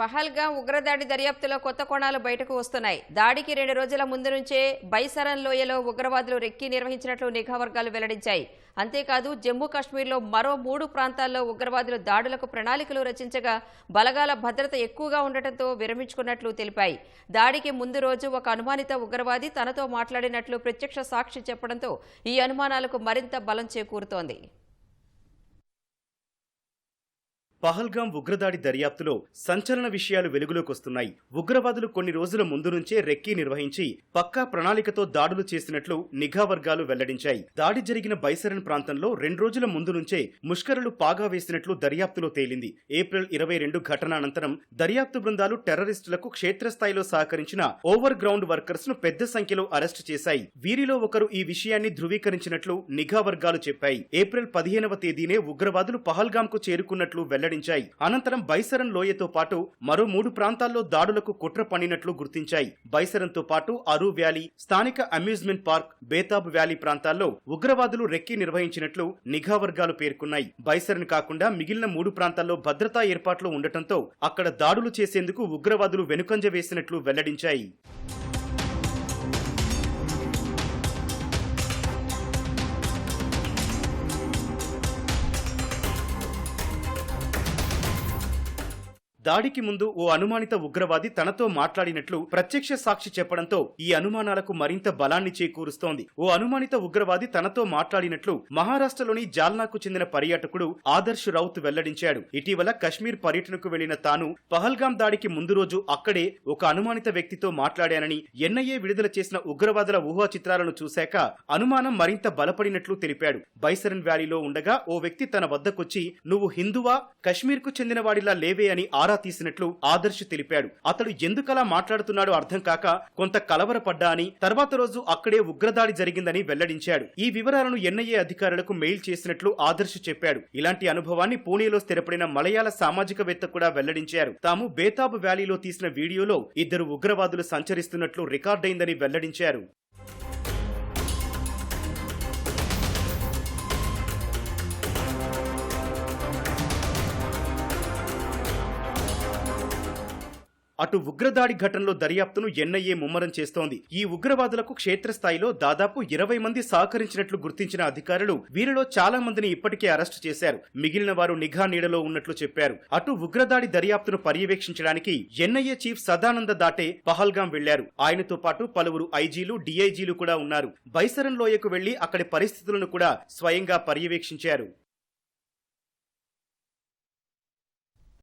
పహల్గా ఉగ్రదాడి దర్యాప్తులో కొత్త కోణాలు బయటకు వస్తున్నాయి. దాడికి రెండు రోజుల ముందు నుంచే బైసరన్ లోయలో ఉగ్రవాదులు రెక్కి నిర్వహించినట్లు నిఘా వర్గాలు వెల్లడించాయి. అంతేకాదు జమ్మూ కాశ్మీర్లో మరో మూడు ప్రాంతాల్లో ఉగ్రవాదులు దాడులకు ప్రణాళికలు రచించగా బలగాల భద్రత ఎక్కువగా ఉండటంతో విరమించుకున్నట్లు తెలిపాయి. దాడికి ముందు రోజు ఒక అనుమానిత ఉగ్రవాది తనతో మాట్లాడినట్లు ప్రత్యక్ష సాక్షి చెప్పడంతో ఈ అనుమానాలకు మరింత బలం చేకూరుతోంది. పహల్గాం ఉగ్రదాడి దర్యాప్తులో సంచలన విషయాలు వెలుగులోకి వస్తున్నాయి ఉగ్రవాదులు కొన్ని రోజుల ముందు నుంచే రెక్కీ నిర్వహించి పక్కా ప్రణాళికతో దాడులు చేసినట్లు నిఘా వర్గాలు వెల్లడించాయి. దాడి జరిగిన బైసరన్ ప్రాంతంలో రెండు రోజుల ముందు నుంచే ముష్కరులు పాగా వేసినట్లు దర్యాప్తులో తేలింది. ఏప్రిల్ ఇరవై రెండు ఘటన అనంతరం దర్యాప్తు బృందాలు టెర్రరిస్టులకు క్షేత్రస్థాయిలో సహకరించిన ఓవర్ గ్రౌండ్ వర్కర్స్ను పెద్ద సంఖ్యలో అరెస్టు చేశాయి. వీరిలో ఒకరు ఈ విషయాన్ని ధృవీకరించినట్లు నిఘా వర్గాలు చెప్పాయి. ఏప్రిల్ పదిహేనవ తేదీనే ఉగ్రవాదులు పహల్గాంకు చేరుకున్నట్లు వెల్లడించాయి. అనంతరం బైసరన్ లోయతో పాటు మరో మూడు ప్రాంతాల్లో దాడులకు కుట్ర పన్నినట్లు గుర్తించాయి. బైసరంతో పాటు అరు వ్యాలీ స్థానిక అమ్యూజ్మెంట్ పార్క్ బేతాబ్ వ్యాలీ ప్రాంతాల్లో ఉగ్రవాదులు రెక్కి నిర్వహించినట్లు నిఘా వర్గాలు పేర్కొన్నాయి. బైసరన్ కాకుండా మిగిలిన మూడు ప్రాంతాల్లో భద్రతా ఏర్పాట్లు ఉండటంతో అక్కడ దాడులు చేసేందుకు ఉగ్రవాదులు వెనుకంజ వేసినట్లు వెల్లడించాయి. దాడికి ముందు ఓ అనుమానిత ఉగ్రవాది తనతో మాట్లాడినట్లు ప్రత్యక్ష సాక్షి చెప్పడంతో ఈ అనుమానాలకు మరింత బలాన్ని చేకూరుస్తోంది. ఓ అనుమానిత ఉగ్రవాది తనతో మాట్లాడినట్లు మహారాష్ట్రలోని జాల్నాకు చెందిన పర్యాటకుడు ఆదర్శ్ రౌత్ వెల్లడించాడు. ఇటీవల కశ్మీర్ పర్యటనకు వెళ్ళిన తాను పహల్గాం దాడికి ముందు రోజు అక్కడే ఒక అనుమానిత వ్యక్తితో మాట్లాడానని ఎన్ఐఏ విడుదల చేసిన ఉగ్రవాదుల ఊహా చిత్రాలను చూశాక అనుమానం మరింత బలపడినట్లు తెలిపాడు. బైసరన్ వ్యాలీలో ఉండగా ఓ వ్యక్తి తన వద్దకొచ్చి నువ్వు హిందువా? కశ్మీర్కు చెందిన వాడిలా లేవే అని ఆరా తీసినట్లు ఆదర్శ్ తెలిపాడు. అతడు ఎందుకలా మాట్లాడుతున్నాడో అర్థం కాక కొంత కలవరపడ్డా అని తర్వాత రోజు అక్కడే ఉగ్రదాడి జరిగిందని వెల్లడించాడు. ఈ వివరాలను ఎన్ఐఏ అధికారులకు మెయిల్ చేసినట్లు ఆదర్శ్ చెప్పాడు. ఇలాంటి అనుభవాన్ని పూణేలో స్థిరపడిన మలయాళ సామాజికవేత్త కూడా వెల్లడించారు. తాము బేతాబ్ వ్యాలీలో తీసిన వీడియోలో ఇద్దరు ఉగ్రవాదులు సంచరిస్తున్నట్లు రికార్డైందని వెల్లడించారు. అటు ఉగ్రదాడి ఘటనలో దర్యాప్తును ఎన్ఐఏ ముమ్మరం చేస్తోంది. ఈ ఉగ్రవాదులకు క్షేత్రస్థాయిలో దాదాపు ఇరవై మంది సహకరించినట్లు గుర్తించిన అధికారులు వీరిలో చాలా మందిని ఇప్పటికే అరెస్టు చేశారు. మిగిలిన వారు నిఘా నీడలో ఉన్నట్లు చెప్పారు. అటు ఉగ్రదాడి దర్యాప్తును పర్యవేక్షించడానికి ఎన్ఐఏ చీఫ్ సదానంద దాటే పహల్గాం వెళ్ళారు ఆయనతో పాటు పలువురు ఐజీలు డిఐజీలు కూడా ఉన్నారు. బైసరన్ లోయకు వెళ్ళి అక్కడి పరిస్థితులను కూడా స్వయంగా పర్యవేక్షించారు.